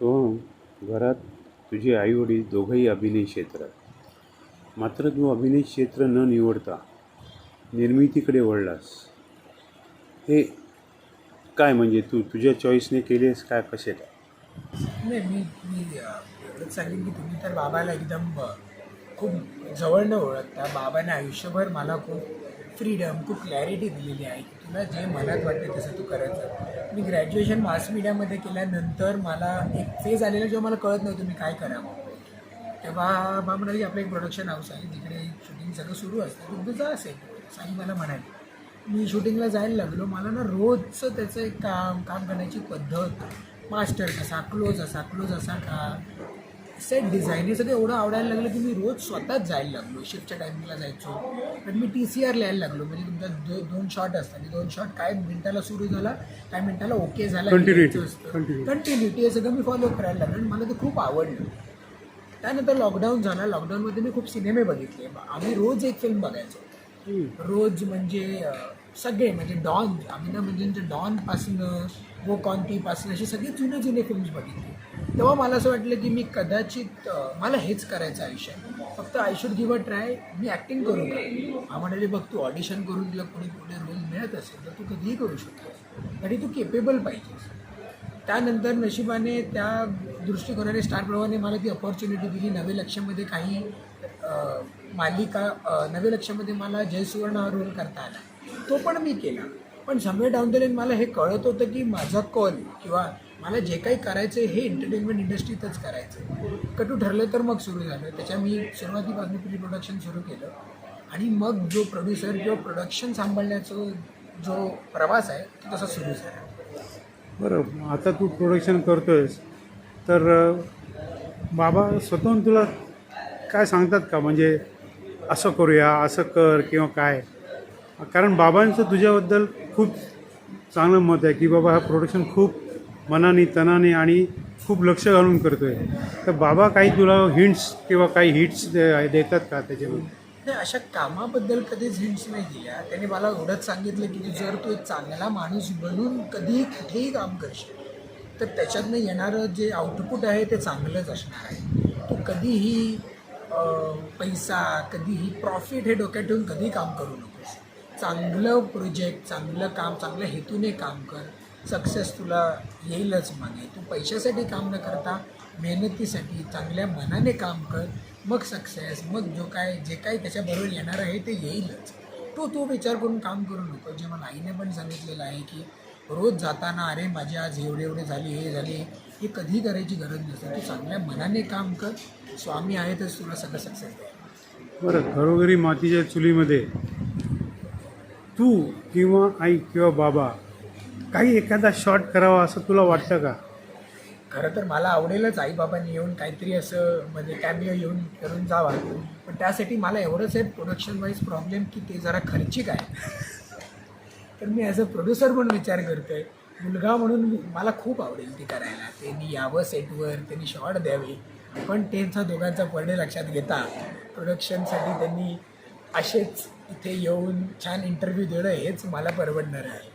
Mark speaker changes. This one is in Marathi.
Speaker 1: सोहम घरात तुझे आईवडील दोघंही अभिनय क्षेत्रात मात्र तू अभिनय क्षेत्र न निवडता निर्मितीकडे वळलास. हे काय म्हणजे तू तुझ्या चॉईसने केलेस काय कसे काय?
Speaker 2: नाही मी मी एवढंच सांगेन की तुम्ही तर बाबाला एकदम खूप खूप न ओळखता बाबाने आयुष्यभर मला खूप फ्रीडम खूप क्लॅरिटी दिलेली आहे की तुला जे मनात वाटतं तसं तू करायचं. मी ग्रॅज्युएशन मास मीडियामध्ये केल्यानंतर मला एक फेज आलेला जेव्हा मला कळत नव्हतं मी काय करावं. तेव्हा बाबा म्हणाले की आपलं एक प्रोडक्शन हाऊस आहे. तिकडे शूटिंग सगळं सुरू असतं. तुमचं जा असेल. साई मला म्हणाले. मी शूटिंगला जायला लागलो. मला ना रोजचं त्याचं एक काम काम करण्याची पद्धत. मास्टर कसा क्लोज असा क्लोज असा का? सेट डिझाईन हे सगळं एवढं आवडायला लागलं की मी रोज स्वतःच जायला लागलो. शिफ्टच्या टायमिंगला जायचो. पण मी टी सी आर लिहायला लागलो. म्हणजे तुमचा दो दोन शॉट असतात. दोन शॉट काय मिनिटाला सुरू झाला काय मिनिटाला ओके झाला. कंटिन्युटी हे सगळं मी फॉलो करायला लागलो आणि मला ते खूप आवडलं. त्यानंतर लॉकडाऊन झाला. लॉकडाऊनमध्ये मी खूप सिनेमे बघितले. आम्ही रोज एक फिल्म बघायचो. रोज म्हणजे सगळे म्हणजे डॉन अभिनव म्हणजे डॉनपासनं वो कॉन्टीपासनं असे सगळे जुने जुने फिल्म्स बघितले. तेव्हा मला असं वाटलं की मी कदाचित मला हेच करायचं आयुष्य फक्त I should give a try me acting करू का हा म्हणाले बघ तू ऑडिशन करून तुला कोणी कुठे रोल मिळत असेल तर तू कधीही करू शकतो आणि तू केपेबल पाहिजेस. त्यानंतर नशिबाने त्या दृष्टिकोनाने स्टार प्रवाहाने मला ती अपॉर्च्युनिटी दिली. नवे लक्षमध्ये काही मालिका नवे लक्षमध्ये मला जयसुवर्ण हा रोल करता आला. तो पण मी केला. पण समवे डाऊन द लाईन मला हे कळत होतं की माझा कॉल किंवा मला जे काही करायचं हे एंटरटेनमेंट इंडस्ट्रीतच करायचं कटू ठरलं तर मग सुरू झालं. त्याच्या मी सुरुवातीपासून प्री प्रोडक्शन सुरू केलं. आणि मग जो प्रोड्युसर किंवा प्रोडक्शन सांभाळण्याचा जो प्रवास आहे तो तसा सुरू झाला.
Speaker 1: बरं आता तू प्रोडक्शन करतोयस. तर बाबा स्वतःहून तुला काय सांगतात का? म्हणजे असं करूया असं कर किंवा काय? कारण बाबांचं तुझ्याबद्दल खूप चांगलं मत आहे की बाबा हा प्रोडक्शन खूप मनाने तनाने आणि खूप लक्ष घालून करतो आहे तर बाबा काही तुला हिंट्स किंवा काही हिट्स देतात का त्याच्यामध्ये?
Speaker 2: नाही अशा कामाबद्दल कधीच हिंट्स नाही दिल्या. त्याने मला एवढंच सांगितलं की जर तू एक चांगला माणूस बनून कधीही कुठेही काम करशील तर त्याच्यातनं येणारं जे आउटपुट आहे ते चांगलंच असणार आहे. तू कधीही पैसा कधीही प्रॉफिट हे डोक्यात ठेवून कधीही काम करू नकोस. चांगलं प्रोजेक्ट चांगलं काम चांगल्या हेतूने काम कर. सक्सेस तुला येईलच मागे तू पैशासाठी काम न करता मेहनतीसाठी चांगल्या मनाने काम कर. मग सक्सेस मग जो काय जे काही त्याच्याबरोबर येणार आहे ते येईलच. तो तू विचार करून काम करू नको. जे मला आईने पण सांगितलेलं आहे की रोज जाताना अरे माझे आज एवढे एवढे झाले हे झाले हे कधी करायची गरज नसते. तू चांगल्या मनाने काम कर. स्वामी आहे तर तुला सगळं सक्सेस द्या
Speaker 1: बरं घरोघरी मातीच्या चुलीमध्ये तू किंवा आई किंवा बाबा काही एखादा शॉर्ट करावा असं तुला वाटतं का?
Speaker 2: खरं तर मला आवडेलच आईबाबांनी येऊन काहीतरी असं म्हणजे कॅमिओ येऊन करून जावा. पण त्यासाठी मला एवढंच आहे प्रोडक्शन वाईज प्रॉब्लेम की ते जरा खर्चिक आहे. तर मी ॲज अ प्रोड्युसर म्हणून विचार करतो आहे मुलगा म्हणून मला खूप आवडेल ती करायला. त्यांनी यावं सेटवर त्यांनी शॉर्ट द्यावे. पण त्यांचा दोघांचा पर्डे लक्षात घेता प्रोडक्शनसाठी त्यांनी असेच इथे येऊन छान इंटरव्ह्यू देणं हेच मला परवडणार आहे.